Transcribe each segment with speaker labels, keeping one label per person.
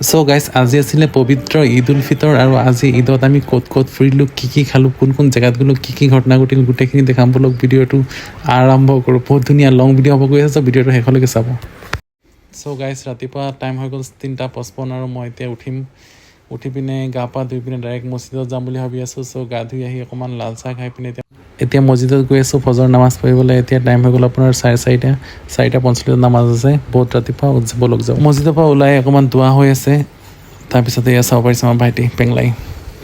Speaker 1: চ' গাইজ আজি আছিলে পবিত্ৰ ঈদ উল ফিতৰ আৰু আজি ঈদত আমি ক'ত ক'ত ফুৰিলোঁ, কি কি খালোঁ, কোন কোন জেগাত গ'লোঁ, কি কি ঘটনা ঘটিল, গোটেইখিনি দেখাম বলক, ভিডিঅ'টো আৰম্ভ কৰোঁ। বহুত ধুনীয়া লং ভিডিঅ' হ'ব গৈ আছে ভিডিঅ'টো শেষলৈকে চাব। চ' গাইজ ৰাতিপুৱা টাইম হৈ গ'ল তিনিটা পঁচপন্ন আৰু মই এতিয়া উঠিম। উঠি পিনে গা পা ধুই পিনে ডাইৰেক্ট মছজিদত যাম বুলি ভাবি আছোঁ চ' গা ধুই আহি অকণমান লাল চাহ খাই পিনে এতিয়া এতিয়া মছজিদত গৈ আছোঁ ফজৰ নামাজ পঢ়িবলৈ এতিয়া টাইম হৈ গ'ল আপোনাৰ চাৰে চাৰিটা চাৰিটা পঞ্চল্লিছত নামাজ আছে বহুত ৰাতিপুৱা বলক যাওঁ মছজিদৰ পৰা ওলাই অকণমান দোৱা হৈ আছে তাৰপিছতে এয়া চাব পাৰিছে আমাৰ ভাইটি পেংলাই।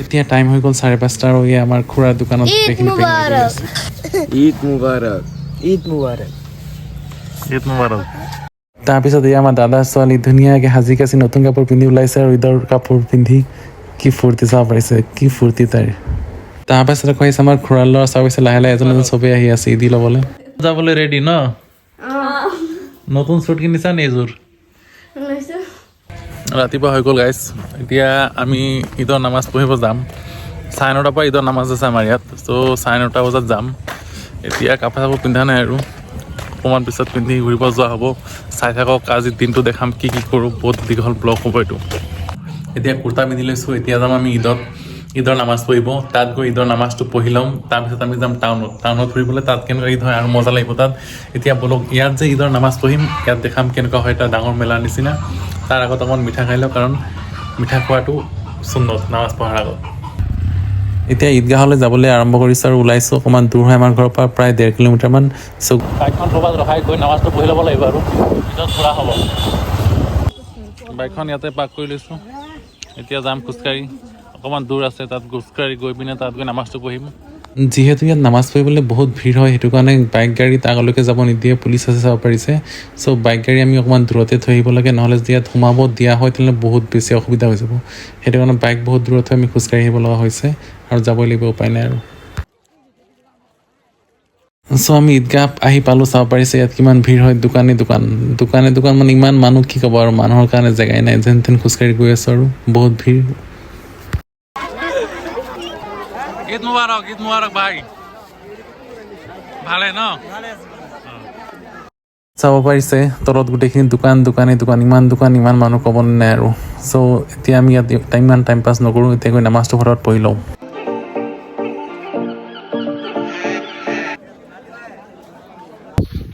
Speaker 1: এতিয়া টাইম হৈ গ'ল চাৰে পাঁচটা আৰু এয়া আমাৰ খুৰাৰ দোকানত গোটেইখিনি পেংলাই আছে।
Speaker 2: ঈদ মুবাৰক। ঈদ মুবাৰক।
Speaker 1: ঈদ মুবাৰক। তাৰপিছত এয়া আমাৰ দাদা ছোৱালী ধুনীয়াকৈ সাজি কাচি নতুন কাপোৰ পিন্ধি ওলাইছে আৰু ঈদৰ কাপোৰ পিন্ধি কি ফূৰ্তি চাব পাৰিছে কি ফূৰ্তি তাইৰ। তাৰপাছত আহিছে আমাৰ খুৰাৰ ল'ৰা চাব পাৰিছে লাহে লাহে এজন এজন চবেই আহি আছে ঈদি ল'বলৈ। যাবলৈ ৰেডি ন? নতুন শ্বুট কিনিছা নে এইযোৰ ৰাতিপুৱা হৈ গ'ল গাইজ এতিয়া আমি ঈদৰ নামাজ পঢ়িব যাম। চাৰে নটাৰ পৰা ঈদৰ নামাজ আছে আমাৰ ইয়াত। ত' চাৰে নটা বজাত যাম। এতিয়া কাপোৰ চাপোৰ পিন্ধা নাই আৰু। অকণমান পিছত পিন্ধি ঘূৰিব যোৱা হ'ব। চাই থাকক আজি দিনটো দেখাম কি কি কৰোঁ বহুত দীঘল ব্লগ হ'ব এইটো। এতিয়া কুৰ্তা পিন্ধি লৈছোঁ এতিয়া যাম আমি ঈদত। ঈদৰ নামাজ পঢ়িব তাত গৈ ঈদৰ নামাজটো পঢ়ি ল'ম তাৰপিছত আমি যাম টাউনত। টাউনত ফুৰিবলৈ তাত কেনেকুৱা ঈদ হয় আৰু মজা লাগিব তাত। এতিয়া বলক ইয়াত যে ঈদৰ নামাজ পঢ়িম ইয়াত দেখাম কেনেকুৱা হয় এটা ডাঙৰ মেলাৰ নিচিনা। তাৰ আগত অকণমান মিঠা খাই লওঁ কাৰণ মিঠা খোৱাটো চুন্নত নামাজ পঢ়াৰ আগত। এতিয়া ঈদগাহলৈ যাবলৈ আৰম্ভ কৰিছোঁ আৰু ওলাইছোঁ অকণমান দূৰ হয় আমাৰ ঘৰৰ পৰা প্ৰায় ডেৰ কিলোমিটাৰমান। চ' বাইকখন ক'ৰবাত ৰখাই গৈ নামাজটো পঢ়ি ল'ব লাগিব আৰু। পিছত ফুৰা হ'ব। বাইকখন ইয়াতে পাৰ্ক কৰি লৈছোঁ। এতিয়া যাম খোজকাঢ়ি। অকণমান দূৰ আছে, তাত খোজকাঢ়ি গৈ পিনে তাত গৈ নামাজটো পঢ়িম। যিহেতু ইয়াত নামাজ পঢ়িবলৈ বহুত ভিৰ হয়, সেইটো কাৰণে বাইক গাড়ীত আগলৈকে যাব নিদিয়ে, পুলিচ আছে চাব পাৰিছে। চ' বাইক গাড়ী আমি অকণমান দূৰতে থৈ আহিব লাগে, নহ'লে যদি ইয়াত সোমাব দিয়া হয়, তেনেহ'লে বহুত বেছি অসুবিধা হৈ যাব। সেইটো কাৰণে বাইক বহুত দূৰত থৈ আমি খোজকাঢ়ি আহিব লগা হৈছে আৰু যাবই লাগিব উপায় নাই আৰু। চ' আমি ঈদগাহ আহি পালোঁ, চাব পাৰিছে ইয়াত কিমান ভিৰ হয়, দোকানে দোকান। দোকানে দোকান মানে ইমান মানুহ, কি ক'ব আৰু মানুহৰ কাৰণে জেগাই নাই, যেন তেন খোজকাঢ়ি গৈ আছোঁ আৰু, বহুত ভিৰ। ঈদ মুবাৰক ঈদ মুবাৰক ভাই। ভালে ন? চাব পাৰিছে তলত গোটেইখিনি দোকান দোকানে দোকান ইমান দোকান ইমান মানুহ ক'ব নাই আৰু চ' এতিয়া আমি ইয়াত ইমান টাইম পাছ নকৰোঁ এতিয়া গৈ নামাজটো ঘৰত পঢ়ি লওঁ।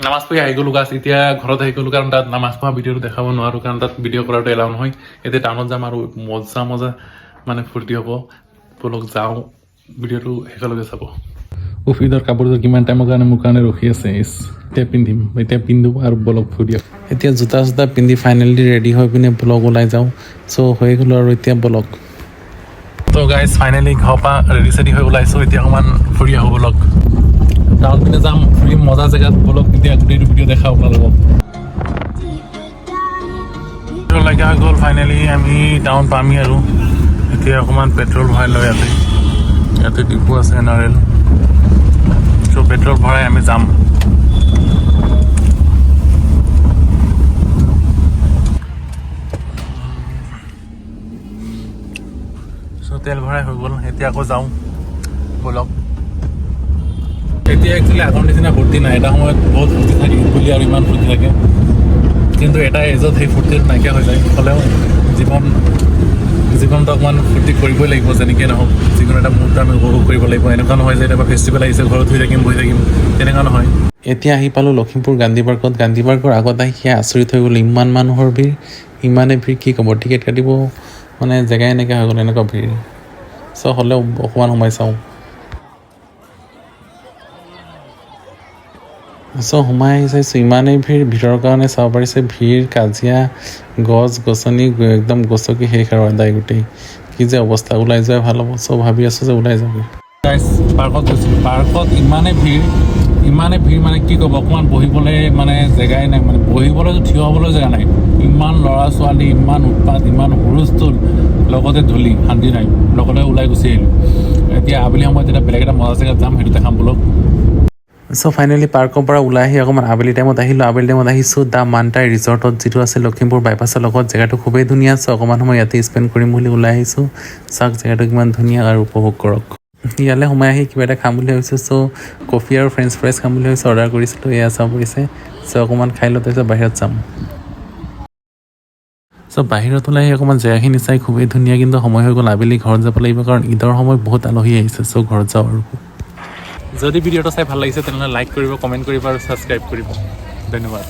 Speaker 1: নামাজ পঢ়ি আহি গ'লো গাছ এতিয়া ঘৰত আহি গ'লো কাৰণ তাত নামাজ পঢ়া ভিডিঅ'টো দেখাব নোৱাৰোঁ কাৰণ তাত ভিডিঅ' কৰাটো এলাও নহয়। এতিয়া টাউনত যাম আৰু মজা মজা মানে ফূৰ্তি হ'ব। বলক যাওঁ। ভিডিঅ'টো শেষলৈকে চাব। উফ ঈদৰ কাপোৰযোৰ কিমান টাইমৰ কাৰণে মোৰ কাৰণে ৰখি আছে ইছ এতিয়া পিন্ধিম এতিয়া পিন্ধো আৰু ব্লগ ফুৰি এতিয়া জোতা চোতা পিন্ধি ফাইনেলি ৰেডি হৈ পিনে ব্লগ ওলাই যাওঁ। চ' হৈ গ'লো আৰু এতিয়া ব্লগ। ত' গাইজ ফাইনেলি ঘৰৰ পৰা ৰেডি চেডি হৈ ওলাইছোঁ এতিয়া অকণমান ফুৰি আহোঁ ব্লগ। টাউন পিনে যাম ফুৰিম মজা জেগাত ব্লগ এতিয়া গোটেইটো ভিডিঅ' দেখা আপোনালোকক। লগা হৈ গ'ল ফাইনেলি আমি টাউন পামহি আৰু। এতিয়া অকণমান পেট্ৰল ভৰাই লৈ ইয়াতে ইয়াতে ডিপু আছে এন আৰ এল চ' পেট্ৰল ভৰাই আমি যাম। চ' তেল ভৰাই হৈ গ'ল, এতিয়া আকৌ যাওঁ। ব'লক। এতিয়া একচুৱেলি আগৰ নিচিনা ফূৰ্তি নাই, এটা সময়ত বহুত ফূৰ্তি থাকে বুলি আৰু ইমান ফূৰ্তি থাকে। কিন্তু এটা এজত সেই ফূৰ্তিটো নাইকিয়া হৈ যায়, হ'লেও জীৱন জীৱনটো অকণমান ফূৰ্তি কৰিবই লাগিব যেনেকৈ নহওক। যিকোনো এটা মুহূৰ্ত আমি উপভোগ কৰিব লাগিব। এনেকুৱা নহয় যে এটা ফেষ্টিভেল আহিছে, ঘৰত শুই থাকিম, বহি থাকিম, তেনেকুৱা নহয়। এতিয়া আহি পালোঁ লখিমপুৰ গান্ধী পাৰ্কত। গান্ধী পাৰ্কৰ আগত আহি সেয়া আচৰিত হৈ গ'ল। ইমান মানুহৰ ভিৰ, ইমানে ভিৰ, কি ক'ব? টিকেট কাটিব মানে জেগাই নাইকিয়া হৈ গ'ল, এনেকুৱা ভিৰ। চ' হ'লেও অকণমান সোমাই চাওঁ। চ' সোমাই আহি চাইছোঁ, ইমানেই ভিৰ, ভিৰৰ কাৰণে চাব পাৰিছে, ভিৰ, কাজিয়া, গছ, গছনি একদম গছকি শেষ আৰু আদায় গোটেই। কি যে অৱস্থা, ওলাই যোৱাই ভালো হ'ব চ' ভাবি আছোঁ যে ওলাই যাওঁগৈ। পাৰ্কত গৈছিলোঁ, পাৰ্কত ইমানেই ভিৰ ইমানেই ভিৰ মানে কি ক'ব, অকণমান বহিবলৈ মানে জেগাই নাই মানে বহিবলৈ থিয় হ'বলৈ জেগা নাই। ইমান ল'ৰা ছোৱালী ইমান উৎপাত, ইমান হুলস্থুল লগতে ধূলি, শান্তি নাই, লগতে ওলাই গুচি আহিলোঁ। এতিয়া আবেলি সময়ত এতিয়া বেলেগ এটা মজা জেগাত যাম সেইটো দেখাম বোলক। চ' ফাইনেলি পাৰ্কৰ পৰা ওলাই আহি অকণমান আবেলি টাইমত আহিলোঁ। আবেলি টাইমত আহিছোঁ দ্য মানটাই ৰিজৰ্টত যিটো আছে লখিমপুৰ বাইপাছৰ লগত। জেগাটো খুবেই ধুনীয়া আছে অকণমান সময় ইয়াতে স্পেণ্ড কৰিম বুলি ওলাই আহিছোঁ। চাওক জেগাটো কিমান ধুনীয়া আৰু উপভোগ কৰক। ইয়ালৈ সোমাই আহি কিবা এটা খাম বুলি ভাবিছোঁ। চ' কফি আৰু ফ্ৰেঞ্চ ফ্ৰাইজ খাম বুলি ভাবিছোঁ অৰ্ডাৰ কৰিছিলোঁ এয়া চাব পৰিছে চ' অকণমান খাই লওঁ তাৰপিছত বাহিৰত যাম। চ' বাহিৰত ওলাই আহি অকণমান জেগাখিনি চাই খুবেই ধুনীয়া কিন্তু সময় হৈ গ'ল আবেলি ঘৰত যাব লাগিব কাৰণ ঈদৰ সময় বহুত আলহী আহিছে। চ' ঘৰত যাওঁ আৰু। যদি ভিডিঅ'টো চাই ভালো লাগিছে তেনেহ'লে লাইক কৰিব কমেণ্ট কৰিব আৰু ছাবস্ক্ৰাইব কৰিব। ধন্যবাদ।